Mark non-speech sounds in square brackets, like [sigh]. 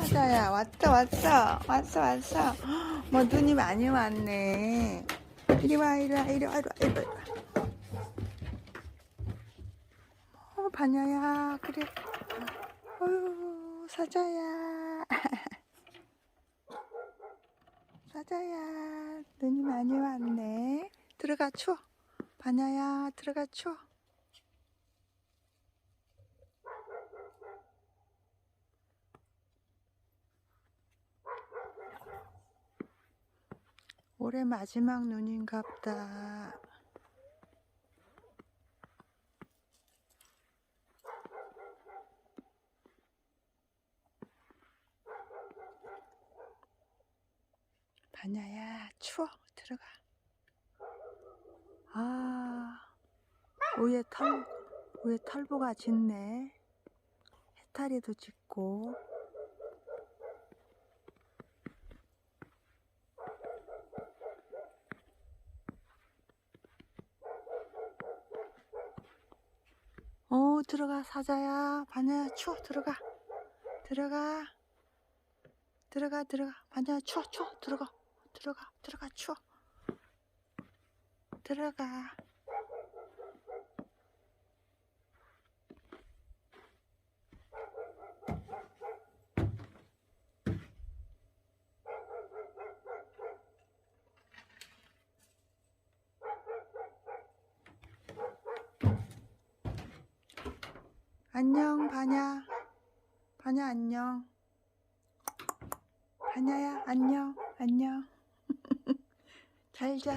사자야. 왔어 왔어. 왔어 왔어. [gasps] 뭐 눈이 많이 왔네. 이리 와 이리 와 이리 와 이리 와 이리 와. 어 반야야. 그래. 어휴 사자야. [laughs] 사자야 눈이 많이 왔네. 들어가 추워 반야야 들어가 추워 올해 마지막 눈인갑다. 바냐야 추워 들어가. 아 위에 털 위에 털보가 짙네. 해탈이도 짙고. 어 들어가 사자야. 바냐야 추워 들어가. 들어가. 들어가 들어가. 바냐야 추워 추워. 들어가. 들어가 들어가 추워. 들어가 안녕 바냐 바냐 안녕. 바냐야 안녕 안녕. [laughs] 잘자